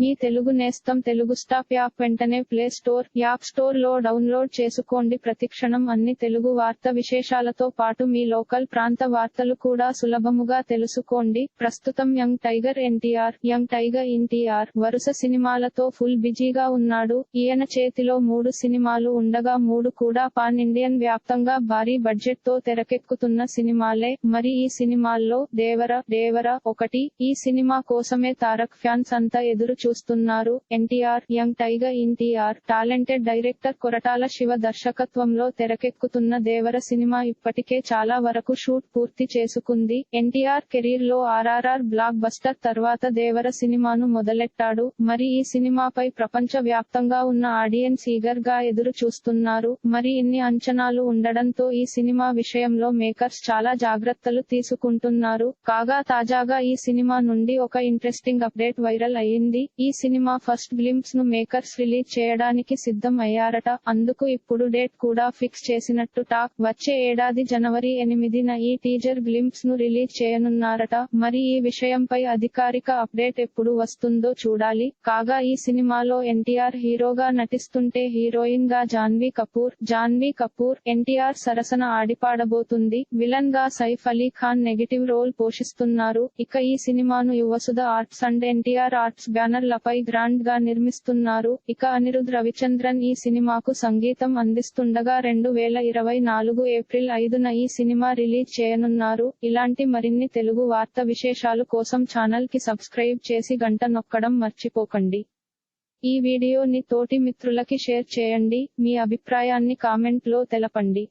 మీ తెలుగు నేస్తం Telugu stop app వెంటనే play store app స్టోర్లో డౌన్లోడ్ చేసుకోండి. ప్రతిక్షణం అన్ని తెలుగు వార్త విశేషాలతో పాటు మీ లోకల్ ప్రాంత వార్తలు కూడా సులభముగా తెలుసుకోండి. ప్రస్తుతం young tiger NTR young tiger NTR వరుస సినిమాలతో ఫుల్ బిజీగా ఉన్నాడు. ఈయన చేతిలో మూడు సినిమాలు ఉండగా మూడు కూడా పాన్ ఇండియన్ వ్యాప్తంగా భారీ బడ్జెట్తో తెరకెక్కుతున్న సినిమాలే. మరి ఈ సినిమాల్లో దేవర దేవర ఒకటి. ఈ సినిమా కోసమే తారక్ ఫ్యాన్స్ అంతా ఎదురు చూస్తున్నారు. NTR young tiger NTR talented director Koratala Siva దర్శకత్వంలో తెరకెక్కుతున్న దేవర సినిమా ఇప్పటికే చాలా వరకు షూట్ పూర్తి చేసుకుంది. ఎన్టీఆర్ కెరీర్లో ఆర్ఆర్ఆర్ బ్లాక్ బస్టర్ తర్వాత దేవర సినిమాను మొదలెట్టాడు. మరి ఈ సినిమాపై ప్రపంచ వ్యాప్తంగా ఉన్న ఆడియన్స్ ఈగర్గా ఎదురు చూస్తున్నారు. మరి ఇన్ని అంచనాలు ఉండడంతో ఈ సినిమా విషయంలో మేకర్స్ చాలా జాగ్రత్తలు తీసుకుంటున్నారు. కాగా తాజాగా ఈ సినిమా నుండి ఒక ఇంట్రెస్టింగ్ అప్డేట్ వైరల్ అయ్యింది. ఈ సినిమా ఫస్ట్ గ్లింప్స్ను మేకర్స్ రిలీజ్ చేయడానికి సిద్ధం అయ్యారట. అందుకు ఇప్పుడు డేట్ కూడా ఫిక్స్ చేసినట్టు టాక్ వచ్చే ఏడాది జనవరి ఎనిమిదిన ఈ టీజర్ గ్లింప్స్ను రిలీజ్ చేయనున్నారట. మరి ఈ విషయంపై అధికారిక అప్డేట్ ఎప్పుడు వస్తుందో చూడాలి. కాగా ఈ సినిమాలో ఎన్టీఆర్ హీరోగా నటిస్తుంటే హీరోయిన్గా జాన్వీ కపూర్ జాన్వీ కపూర్ ఎన్టీఆర్ సరసన ఆడిపాడబోతుంది. విలన్గా సైఫ్ అలీ ఖాన్ నెగిటివ్ రోల్ పోషిస్తున్నారు. ఇక ఈ సినిమాను Yuvasudha arts and NTR arts banner బ్యానర్లపై గ్రాండ్గా నిర్మిస్తున్నారు. ఇక అనిరుద్ రవిచంద్రన్ ఈ సినిమాకు సంగీతం అందిస్తుండగా రెండు వేల ఇరవై నాలుగు ఏప్రిల్ ఐదున ఈ సినిమా రిలీజ్ చేయనున్నారు. ఇలాంటి మరిన్ని తెలుగు వార్త విశేషాలు కోసం ఛానల్కి సబ్స్క్రైబ్ చేసి గంట నొక్కడం మర్చిపోకండి. ఈ వీడియోని తోటి మిత్రులకి షేర్ చేయండి. మీ అభిప్రాయాన్ని కామెంట్లో తెలపండి.